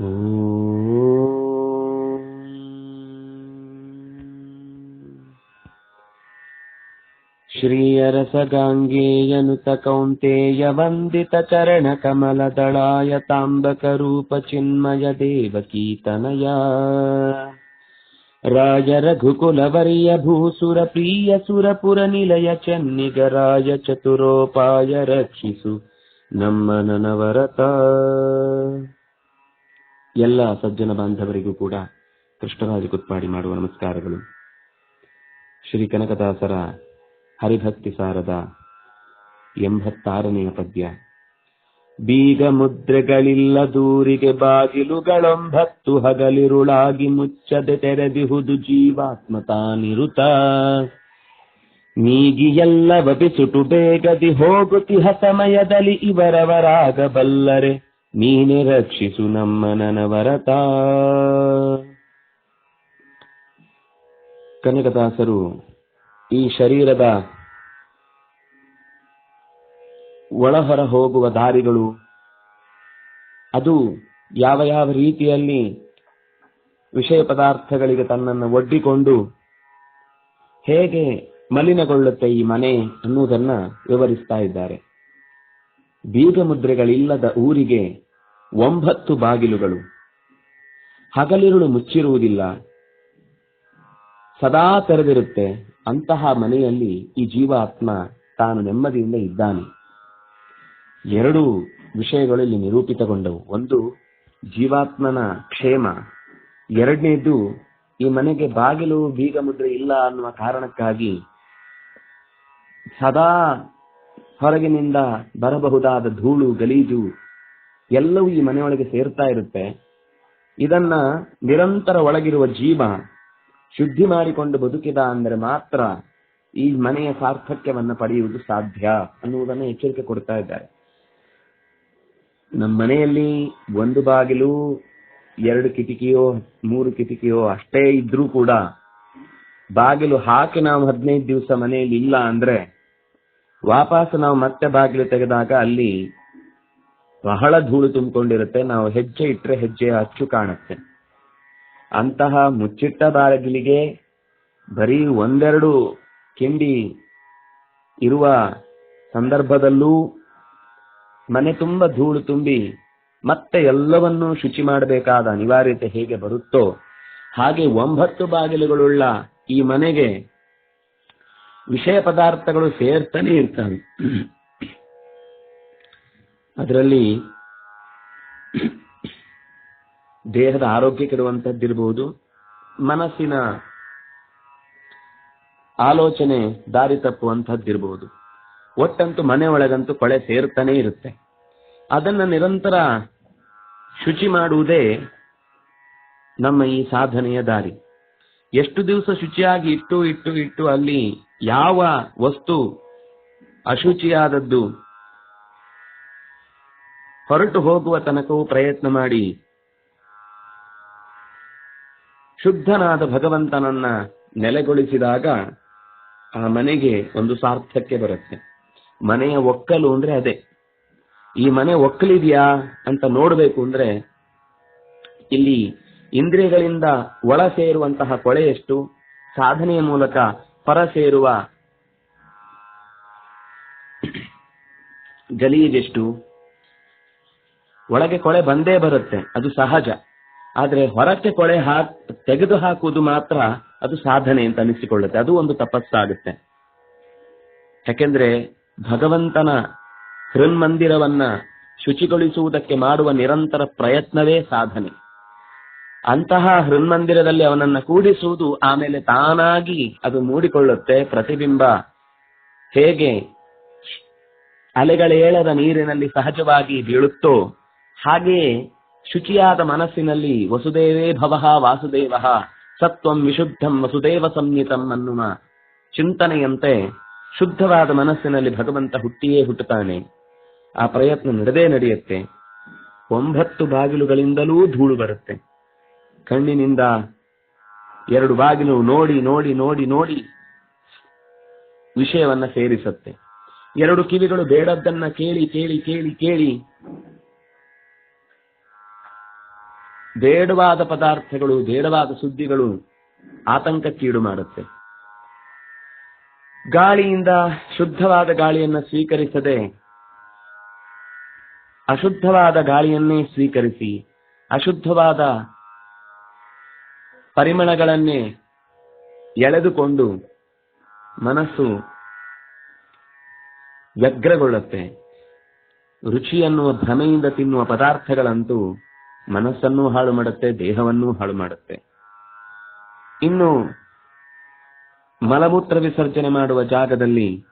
श्रीयरसगाङ्गेयनुतकौन्तेयवन्दितचरणकमलदळाय गाङ्गेयनुत कौन्तेय वन्दितकरणकमलदलाय ताम्बकरूपचिन्मय देवकीर्तनया चन्निगराय चतुरोपाय रक्षिषु न मननवरत ಎಲ್ಲ ಸಜ್ಜನ ಬಾಂಧವರಿಗೂ ಕೂಡ ಕೃಷ್ಣರಾಜ ಕುತ್ಪಾಡಿ ಮಾಡುವ ನಮಸ್ಕಾರಗಳು. ಶ್ರೀ ಕನಕದಾಸರ ಹರಿಭಕ್ತಿ ಸಾರದ ಎಂಬತ್ತಾರನೆಯ ಪದ್ಯ. ಬೀಗ ಮುದ್ರೆಗಳಿಲ್ಲ ದೂರಿಗೆ ಬಾಗಿಲುಗಳೊಂಬತ್ತು ಹಗಲಿರುಳಾಗಿ ಮುಚ್ಚದೆ ತೆರೆದಿಹುದು ಜೀವಾತ್ಮ ತಾನಿರುತ. ನೀಗಿ ಎಲ್ಲವ ಬಿಸುಟು ಬೇಗದಿ ಹೋಗುತ್ತಿಹ ಸಮಯದಲ್ಲಿ ಇವರವರಾಗಬಲ್ಲರೆ. ನೀನೆ ರಕ್ಷಿಸು ನಮ್ಮ ನನವರತ ಕನಕದಾಸರು ಈ ಶರೀರದ ಒಳಹೊರ ಹೋಗುವ ದಾರಿಗಳು, ಅದು ಯಾವ ಯಾವ ರೀತಿಯಲ್ಲಿ ವಿಷಯ ಪದಾರ್ಥಗಳಿಗೆ ತನ್ನನ್ನು ಒಡ್ಡಿಕೊಂಡು ಹೇಗೆ ಮಲಿನಗೊಳ್ಳುತ್ತೆ ಈ ಮನೆ ಅನ್ನುವುದನ್ನ ವಿವರಿಸ್ತಾ ಇದ್ದಾರೆ. ಬೀಗ ಮುದ್ರೆಗಳಿಲ್ಲದ ಊರಿಗೆ ಒಂಬತ್ತು ಬಾಗಿಲುಗಳು. ಹಗಲಿರುಳು ಮುಚ್ಚಿರುವುದಿಲ್ಲ. ಸದಾ ತೆರೆದಿರುತ್ತೆ. ಅಂತಹ ಮನೆಯಲ್ಲಿ ಈ ಜೀವಾತ್ಮ ತಾನು ನೆಮ್ಮದಿಯಿಂದ ಇದ್ದಾನೆ. ಎರಡು ವಿಷಯಗಳು ಇಲ್ಲಿ ನಿರೂಪಿತಗೊಂಡವು. ಒಂದು, ಜೀವಾತ್ಮನ ಕ್ಷೇಮ. ಎರಡನೇದು, ಈ ಮನೆಗೆ ಬಾಗಿಲು ಬೀಗ ಮುದ್ರೆ ಇಲ್ಲ ಅನ್ನುವ ಕಾರಣಕ್ಕಾಗಿ ಸದಾ ಹೊರಗಿನಿಂದ ಬರಬಹುದಾದ ಧೂಳು, ಗಲೀಜು ಎಲ್ಲವೂ ಈ ಮನೆಯೊಳಗೆ ಸೇರ್ತಾ ಇರುತ್ತೆ. ಇದನ್ನ ನಿರಂತರ ಒಳಗಿರುವ ಜೀವ ಶುದ್ಧಿ ಮಾಡಿಕೊಂಡು ಬದುಕಿದ ಅಂದ್ರೆ ಮಾತ್ರ ಈ ಮನೆಯ ಸಾರ್ಥಕ್ಯವನ್ನ ಪಡೆಯುವುದು ಸಾಧ್ಯ ಅನ್ನುವುದನ್ನ ಎಚ್ಚರಿಕೆ ಕೊಡ್ತಾ ಇದ್ದಾರೆ. ನಮ್ಮ ಮನೆಯಲ್ಲಿ ಒಂದು ಬಾಗಿಲು, ಎರಡು ಕಿಟಕಿಯೋ, ಮೂರು ಕಿಟಕಿಯೋ ಅಷ್ಟೇ ಇದ್ರೂ ಕೂಡ ಬಾಗಿಲು ಹಾಕಿ ನಾವು ಹದಿನೈದು ದಿವಸ ಮನೆಯಲ್ಲಿ ಇಲ್ಲ ಅಂದ್ರೆ ವಾಪಸ್ ನಾವು ಮತ್ತೆ ಬಾಗಿಲು ತೆಗೆದಾಗ ಅಲ್ಲಿ ಬಹಳ ಧೂಳು ತುಂಬಿಕೊಂಡಿರುತ್ತೆ. ನಾವು ಹೆಜ್ಜೆ ಇಟ್ಟರೆ ಹೆಜ್ಜೆ ಅಚ್ಚು ಕಾಣುತ್ತೆ. ಅಂತಹ ಮುಚ್ಚಿಟ್ಟ ಬಾಗಿಲಿಗೆ ಬರೀ ಒಂದೆರಡು ಕಿಂಡಿ ಇರುವ ಸಂದರ್ಭದಲ್ಲೂ ಮನೆ ತುಂಬ ಧೂಳು ತುಂಬಿ ಮತ್ತೆ ಎಲ್ಲವನ್ನೂ ಶುಚಿ ಮಾಡಬೇಕಾದ ಅನಿವಾರ್ಯತೆ ಹೇಗೆ ಬರುತ್ತೋ ಹಾಗೆ ಒಂಬತ್ತು ಬಾಗಿಲುಗಳುಳ್ಳ ಈ ಮನೆಗೆ ವಿಷಯ ಪದಾರ್ಥಗಳು ಸೇರ್ತಾನೆ ಇರ್ತವೆ. ಅದರಲ್ಲಿ ದೇಹದ ಆರೋಗ್ಯ ಕೆಡುವಂತದ್ದಿರಬಹುದು ಮನಸ್ಸಿನ ಆಲೋಚನೆ ದಾರಿ ತಪ್ಪುವಂತಹದ್ದಿರಬಹುದು ಒಟ್ಟಂತೂ ಮನೆ ಒಳಗಂತೂ ಕೊಳೆ ಸೇರುತ್ತಾನೆ ಇರುತ್ತೆ. ಅದನ್ನ ನಿರಂತರ ಶುಚಿ ಮಾಡುವುದೇ ನಮ್ಮ ಈ ಸಾಧನೆಯ ದಾರಿ. ಎಷ್ಟು ದಿವಸ ಶುಚಿಯಾಗಿ ಇಟ್ಟು ಇಟ್ಟು ಇಟ್ಟು ಅಲ್ಲಿ ಯಾವ ವಸ್ತು ಅಶುಚಿಯಾದದ್ದು ಹೊರಟು ಹೋಗುವ ತನಕವೂ ಪ್ರಯತ್ನ ಮಾಡಿ. ಶುದ್ಧನಾದ ಭಗವಂತನನ್ನ ನೆಲೆಗೊಳಿಸಿದಾಗ ಆ ಮನೆಗೆ ಒಂದು ಸಾರ್ಥಕ್ಕೆ ಬರುತ್ತೆ. ಮನೆಯ ಒಕ್ಕಲು ಅಂದ್ರೆ ಅದೇ. ಈ ಮನೆ ಒಕ್ಕಲಿದೆಯಾ ಅಂತ ನೋಡಬೇಕು ಅಂದ್ರೆ ಇಲ್ಲಿ ಇಂದ್ರಿಯಗಳಿಂದ ಒಳ ಸೇರುವಂತಹ ಕೊಳೆ ಎಷ್ಟು? ಸಾಧನೆಯ ಮೂಲಕ ಹೊರ ಸೇರುವ ಗಲೀಜೆಷ್ಟು? ಒಳಗೆ ಕೊಳೆ ಬಂದೇ ಬರುತ್ತೆ, ಅದು ಸಹಜ. ಆದ್ರೆ ಹೊರಕ್ಕೆ ಕೊಳೆ ಹಾಕ್ ತೆಗೆದು ಹಾಕುವುದು ಮಾತ್ರ ಅದು ಸಾಧನೆ ಅಂತ ಅನಿಸಿಕೊಳ್ಳುತ್ತೆ. ಅದು ಒಂದು ತಪಸ್ಸಾಗುತ್ತೆ. ಯಾಕೆಂದ್ರೆ ಭಗವಂತನ ಹೃನ್ಮಂದಿರವನ್ನ ಶುಚಿಗೊಳಿಸುವುದಕ್ಕೆ ಮಾಡುವ ನಿರಂತರ ಪ್ರಯತ್ನವೇ ಸಾಧನೆ. ಅಂತಹ ಹೃನ್ಮಂದಿರದಲ್ಲಿ ಅವನನ್ನ ಕೂಡಿಸುವುದು ಆಮೇಲೆ ತಾನಾಗಿ ಅದು ಮೂಡಿಕೊಳ್ಳುತ್ತೆ, ಪ್ರತಿಬಿಂಬ. ಹೇಗೆ? ಅಲೆಗಳೇಳದ ನೀರಿನಲ್ಲಿ ಸಹಜವಾಗಿ ಬೀಳುತ್ತೋ ಹಾಗೆಯೇ ಶುಚಿಯಾದ ಮನಸ್ಸಿನಲ್ಲಿ ವಸುದೇವೇ ಭವಃ ವಾಸುದೇವ ಸತ್ವಂ ವಿಶುದ್ಧಂ ವಸುದೇವ ಸಂಹಿತಂ ಅನ್ನುವ ಚಿಂತನೆಯಂತೆ ಶುದ್ಧವಾದ ಮನಸ್ಸಿನಲ್ಲಿ ಭಗವಂತ ಹುಟ್ಟಿಯೇ ಹುಟ್ಟುತ್ತಾನೆ. ಆ ಪ್ರಯತ್ನ ನಡೆದೇ ನಡೆಯುತ್ತೆ. ಒಂಬತ್ತು ಬಾಗಿಲುಗಳಿಂದಲೂ ಧೂಳು ಬರುತ್ತೆ. ಕಣ್ಣಿನಿಂದ ಎರಡು ಬಾಗಿಲು ನೋಡಿ ನೋಡಿ ನೋಡಿ ನೋಡಿ ವಿಷಯವನ್ನ ಸೇರಿಸುತ್ತೆ. ಎರಡು ಕಿವಿಗಳು ಬೇಡದ್ದನ್ನ ಕೇಳಿ ಕೇಳಿ ಕೇಳಿ ಕೇಳಿ ಬೇಡವಾದ ಪದಾರ್ಥಗಳು ಬೇಡವಾದ ಸುದ್ದಿಗಳು ಆತಂಕಕ್ಕೀಡು ಮಾಡುತ್ತೆ ಗಾಳಿಯಿಂದ ಶುದ್ಧವಾದ ಗಾಳಿಯನ್ನು ಸ್ವೀಕರಿಸದೆ, ಅಶುದ್ಧವಾದ ಗಾಳಿಯನ್ನೇ ಸ್ವೀಕರಿಸಿ, ಅಶುದ್ಧವಾದ ಪರಿಮಳಗಳನ್ನೇ ಎಳೆದುಕೊಂಡು ಮನಸ್ಸು ವ್ಯಗ್ರಗೊಳ್ಳುತ್ತೆ. ರುಚಿ ಅನ್ನುವ ಭ್ರಮೆಯಿಂದ ತಿನ್ನುವ ಪದಾರ್ಥಗಳಂತೂ ಮನಸ್ಸನ್ನೂ ಹಾಳು ಮಾಡುತ್ತೆ, ದೇಹವನ್ನು ಹಾಳು ಮಾಡುತ್ತೆ. ಇನ್ನು ಮಲಮೂತ್ರ ವಿಸರ್ಜನೆ ಮಾಡುವ ಜಾಗದಲ್ಲಿ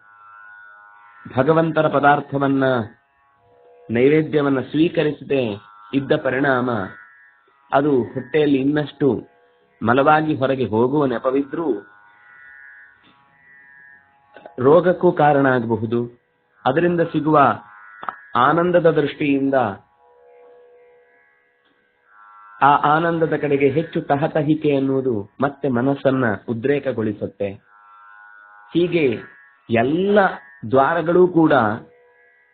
ಭಗವಂತರ ಪದಾರ್ಥವನ್ನ, ನೈವೇದ್ಯವನ್ನ ಸ್ವೀಕರಿಸದೆ ಇದ್ದ ಪರಿಣಾಮ, ಅದು ಹೊಟ್ಟೆಯಲ್ಲಿ ಇನ್ನಷ್ಟು ಮಲವಾಗಿ ಹೊರಗೆ ಹೋಗುವ ನೆಪವಿದ್ರೂ ರೋಗಕ್ಕೂ ಕಾರಣ ಆಗಬಹುದು. ಅದರಿಂದ ಸಿಗುವ ಆನಂದದ ದೃಷ್ಟಿಯಿಂದ ಆ ಆನಂದದ ಕಡೆಗೆ ಹೆಚ್ಚು ತಹತಹಿಕೆ ಎನ್ನುವುದು ಮತ್ತೆ ಮನಸ್ಸನ್ನ ಉದ್ರೇಕಗೊಳಿಸುತ್ತೆ. ಹೀಗೆ ಎಲ್ಲ ದ್ವಾರಗಳೂ ಕೂಡ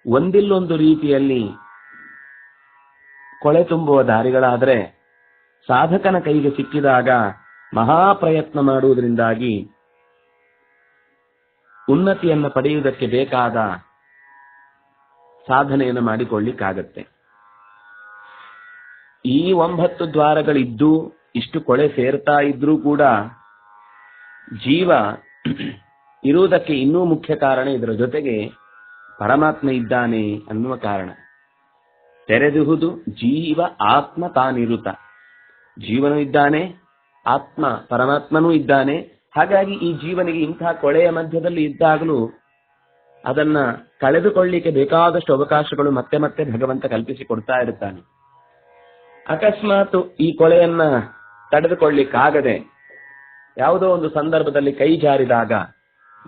ಒಂದಿಲ್ಲೊಂದು ರೀತಿಯಲ್ಲಿ ಕೊಳೆ ತುಂಬುವ ದಾರಿಗಳಾದರೆ ಸಾಧಕನ ಕೈಗೆ ಸಿಕ್ಕಿದಾಗ ಮಹಾಪ್ರಯತ್ನ ಮಾಡುವುದರಿಂದಾಗಿ ಉನ್ನತಿಯನ್ನು ಪಡೆಯುವುದಕ್ಕೆ ಬೇಕಾದ ಸಾಧನೆಯನ್ನು ಮಾಡಿಕೊಳ್ಳಿಕ್ಕಾಗತ್ತೆ. ಈ ಒಂಬತ್ತು ದ್ವಾರಗಳಿದ್ದು ಇಷ್ಟು ಕೊಳೆ ಸೇರ್ತಾ ಇದ್ರೂ ಕೂಡ ಜೀವ ಇರುವುದಕ್ಕೆ ಇನ್ನೂ ಮುಖ್ಯ ಕಾರಣ ಇದರ ಜೊತೆಗೆ ಪರಮಾತ್ಮ ಇದ್ದಾನೆ ಅನ್ನುವ ಕಾರಣ. ತೆರೆದುಹುದು ಜೀವ ಆತ್ಮ ತಾನಿರುತ. ಜೀವನು ಇದ್ದಾನೆ, ಆತ್ಮ ಪರಮಾತ್ಮನೂ ಇದ್ದಾನೆ. ಹಾಗಾಗಿ ಈ ಜೀವನಿಗೆ ಇಂತಹ ಕೊಳೆಯ ಮಧ್ಯದಲ್ಲಿ ಇದ್ದಾಗಲೂ ಅದನ್ನ ಕಳೆದುಕೊಳ್ಳಿಕ್ಕೆ ಬೇಕಾದಷ್ಟು ಅವಕಾಶಗಳು ಮತ್ತೆ ಮತ್ತೆ ಭಗವಂತ ಕಲ್ಪಿಸಿ ಕೊಡ್ತಾ ಇರುತ್ತಾನೆ ಅಕಸ್ಮಾತ್ ಈ ಕೊಳೆಯನ್ನ ತಡೆದುಕೊಳ್ಳಿಕ್ಕಾಗದೆ ಯಾವುದೋ ಒಂದು ಸಂದರ್ಭದಲ್ಲಿ ಕೈ ಜಾರಿದಾಗ,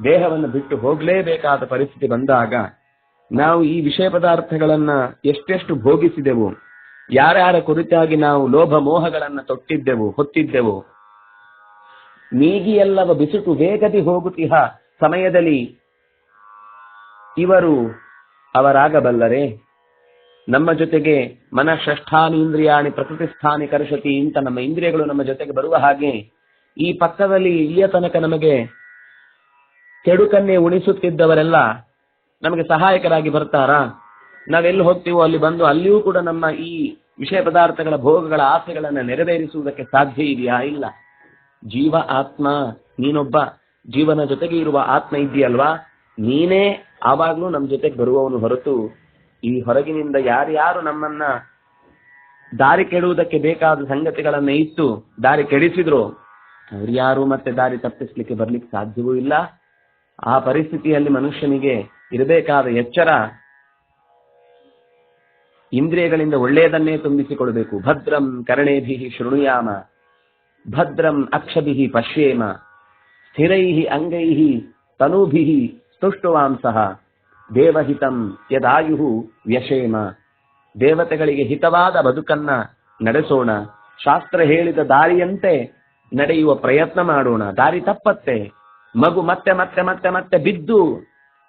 ದೇಹವನ್ನು ಬಿಟ್ಟು ಹೋಗಲೇಬೇಕಾದ ಪರಿಸ್ಥಿತಿ ಬಂದಾಗ, ನಾವು ಈ ವಿಷಯ ಪದಾರ್ಥಗಳನ್ನ ಎಷ್ಟೆಷ್ಟು ಭೋಗಿಸಿದೆವು, ಯಾರ್ಯಾರ ಕುರಿತಾಗಿ ನಾವು ಲೋಭ ಮೋಹಗಳನ್ನ ತೊಟ್ಟಿದ್ದೆವು, ಹೊತ್ತಿದ್ದೆವು ನೀಗಿಯಲ್ಲವ ಬಿಸುಟು ವೇಗದಿ ಹೋಗುತ್ತಿಹ ಸಮಯದಲ್ಲಿ ಇವರು ಅವರಾಗಬಲ್ಲರೆ? ನಮ್ಮ ಜೊತೆಗೆ ಮನಃಷ್ಠಾನೀಂದ್ರಿಯಾಣಿ ಪ್ರಕೃತಿಸ್ಥಾನಿ ಕರ್ಷತಿ ಅಂತ ನಮ್ಮ ಇಂದ್ರಿಯಗಳು ನಮ್ಮ ಜೊತೆಗೆ ಬರುವ ಹಾಗೆ ಈ ಪಕ್ಕದಲ್ಲಿ ಇಲ್ಲಿಯ ತನಕ ನಮಗೆ ಕೆಡುಕನ್ನೇ ಉಣಿಸುತ್ತಿದ್ದವರೆಲ್ಲ ನಮಗೆ ಸಹಾಯಕರಾಗಿ ಬರ್ತಾರಾ? ನಾವೆಲ್ಲಿ ಹೋಗ್ತೀವೋ, ಅಲ್ಲಿ ಬಂದು ಅಲ್ಲಿಯೂ ಕೂಡ ನಮ್ಮ ಈ ವಿಷಯ ಪದಾರ್ಥಗಳ ಭೋಗಗಳ ಆಸೆಗಳನ್ನ ನೆರವೇರಿಸುವುದಕ್ಕೆ ಸಾಧ್ಯ ಇದೆಯಾ? ಇಲ್ಲ. ಜೀವ, ಆತ್ಮ, ನೀನೊಬ್ಬ. ಜೀವನ ಜೊತೆಗೆ ಇರುವ ಆತ್ಮ ಇದೆಯಲ್ವಾ ನೀನೇ ಆವಾಗ್ಲೂ ನಮ್ಮ ಜೊತೆಗೆ ಬರುವವನು ಹೊರತು ಈ ಹೊರಗಿನಿಂದ ಯಾರ್ಯಾರು ನಮ್ಮನ್ನ ದಾರಿ ಕೆಡುವುದಕ್ಕೆ ಬೇಕಾದ ಸಂಗತಿಗಳನ್ನ ಇತ್ತು ದಾರಿ ಕೆಡಿಸಿದ್ರು, ಅವ್ರು ಯಾರು ಮತ್ತೆ ದಾರಿ ತಪ್ಪಿಸ್ಲಿಕ್ಕೆ ಬರ್ಲಿಕ್ಕೆ ಸಾಧ್ಯವೂ ಇಲ್ಲ. ಆ ಪರಿಸ್ಥಿತಿಯಲ್ಲಿ ಮನುಷ್ಯನಿಗೆ ಇರಬೇಕಾದ ಎಚ್ಚರ ಇಂದ್ರಿಯಗಳಿಂದ ಒಳ್ಳೆಯದನ್ನೇ ತುಂಬಿಸಿಕೊಳ್ಬೇಕು. ಭದ್ರಂ ಕರ್ಣೇಭಿ ಶೃಣುಯಾಮ, ಭದ್ರಂ ಅಕ್ಷಭಿ ಪಶ್ಯೇಮ ಸ್ಥಿರೈ ಅಂಗೈ ತನೂಭಿ ಸ್ತುಷ್ಟುವಾಂಸಃ. ದೇವಹಿತಂ ಯದಾಯು ವ್ಯಶೇಮ. ದೇವತೆಗಳಿಗೆ ಹಿತವಾದ ಬದುಕನ್ನ ನಡೆಸೋಣ. ಶಾಸ್ತ್ರ ಹೇಳಿದ ದಾರಿಯಂತೆ ನಡೆಯುವ ಪ್ರಯತ್ನ ಮಾಡೋಣ. ದಾರಿ ತಪ್ಪತ್ತೆ. ಮಗು ಮತ್ತೆ ಮತ್ತೆ ಮತ್ತೆ ಮತ್ತೆ ಬಿದ್ದು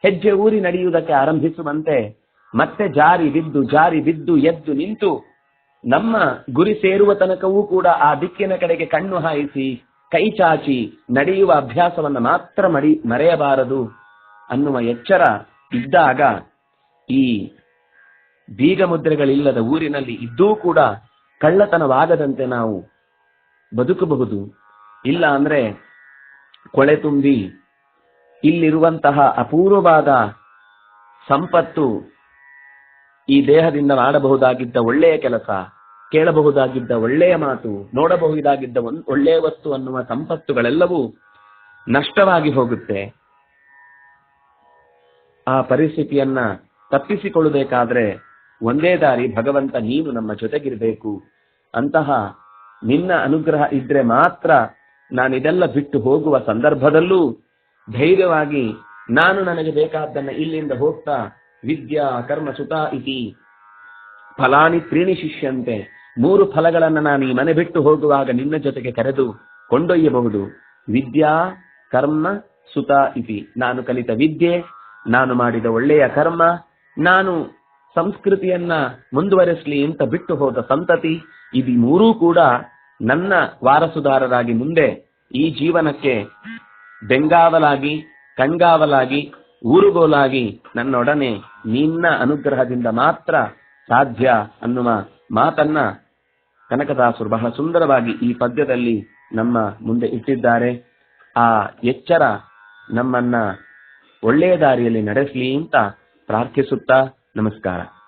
ಹೆಜ್ಜೆ ಊರಿ ನಡೆಯುವುದಕ್ಕೆ ಆರಂಭಿಸುವಂತೆ ಮತ್ತೆ ಜಾರಿ ಬಿದ್ದು ಜಾರಿ ಬಿದ್ದು ಎದ್ದು ನಿಂತು ನಮ್ಮ ಗುರಿ ಸೇರುವ ತನಕವೂ ಕೂಡ ಆ ದಿಕ್ಕಿನ ಕಡೆಗೆ ಕಣ್ಣು ಹಾಯಿಸಿ ಕೈ ಚಾಚಿ ನಡೆಯುವ ಅಭ್ಯಾಸವನ್ನ ಮಾತ್ರ ಮಡಿ ಮರೆಯಬಾರದು ಅನ್ನುವ ಎಚ್ಚರ ಇದ್ದಾಗ ಈ ಬೀಗ ಮುದ್ರೆಗಳಿಲ್ಲದ ಊರಿನಲ್ಲಿ ಇದ್ದೂ ಕೂಡ ಕಳ್ಳತನವಾಗದಂತೆ ನಾವು ಬದುಕಬಹುದು. ಇಲ್ಲ ಅಂದ್ರೆ ಕೊಳೆ ತುಂಬಿ ಇಲ್ಲಿರುವಂತಹ ಅಪೂರ್ವವಾದ ಸಂಪತ್ತು ಈ ದೇಹದಿಂದ ಮಾಡಬಹುದಾಗಿದ್ದ ಒಳ್ಳೆಯ ಕೆಲಸ, ಕೇಳಬಹುದಾಗಿದ್ದ ಒಳ್ಳೆಯ ಮಾತು, ನೋಡಬಹುದಾಗಿದ್ದ ಒಳ್ಳೆಯ ವಸ್ತು ಅನ್ನುವ ಸಂಪತ್ತುಗಳೆಲ್ಲವೂ ನಷ್ಟವಾಗಿ ಹೋಗುತ್ತೆ. ಆ ಪರಿಸ್ಥಿತಿಯನ್ನ ತಪ್ಪಿಸಿಕೊಳ್ಳಬೇಕಾದ್ರೆ ಒಂದೇ ದಾರಿ ಭಗವಂತ ನೀನು ನಮ್ಮ ಜೊತೆಗಿರಬೇಕು. ಅಂತಹ ನಿನ್ನ ಅನುಗ್ರಹ ಇದ್ರೆ ಮಾತ್ರ ನಾನಿದೆಲ್ಲ ಬಿಟ್ಟು ಹೋಗುವ ಸಂದರ್ಭದಲ್ಲೂ ಧೈರ್ಯವಾಗಿ ನಾನು ನನಗೆ ಬೇಕಾದ್ದನ್ನ ಇಲ್ಲಿಂದ ಹೋಗ್ತಾ ವಿದ್ಯಾ ಕರ್ಮ ಸುತ ಇತಿ ಫಲಾನಿ ತ್ರೀಣಿ ಶಿಷ್ಯಂತೆ ಮೂರು ಫಲಗಳನ್ನ ನಾನು ಈ ಮನೆ ಬಿಟ್ಟು ಹೋಗುವಾಗ ನಿನ್ನ ಜೊತೆಗೆ ಕರೆದು ಕೊಂಡೊಯ್ಯಬಹುದು. ವಿದ್ಯಾ ಕರ್ಮ ಸುತ ಇತಿ. ನಾನು ಕಲಿತ ವಿದ್ಯೆ ನಾನು ಮಾಡಿದ ಒಳ್ಳೆಯ ಕರ್ಮ, ನಾನು ಸಂಸ್ಕೃತಿಯನ್ನ ಮುಂದುವರೆಸಲಿ ಅಂತ ಬಿಟ್ಟು ಹೋದ ಸಂತತಿ ಇದು ಮೂರೂ ಕೂಡ ನನ್ನ ವಾರಸುದಾರರಾಗಿ ಮುಂದೆ ಈ ಜೀವನಕ್ಕೆ ಬೆಂಗಾವಲಾಗಿ, ಕಣ್ಗಾವಲಾಗಿ, ಊರುಗೋಲಾಗಿ ನನ್ನೊಡನೆ ನಿನ್ನ ಅನುಗ್ರಹದಿಂದ ಮಾತ್ರ ಸಾಧ್ಯ ಅನ್ನುವ ಮಾತನ್ನ ಕನಕದಾಸರು ಬಹಳ ಸುಂದರವಾಗಿ ಈ ಪದ್ಯದಲ್ಲಿ ನಮ್ಮ ಮುಂದೆ ಇಟ್ಟಿದ್ದಾರೆ. ಆ ಎಚ್ಚರ ನಮ್ಮನ್ನ ಒಳ್ಳೆಯ ದಾರಿಯಲ್ಲಿ ನಡೆಸಲಿ ಅಂತ ಪ್ರಾರ್ಥಿಸುತ್ತಾ ನಮಸ್ಕಾರ.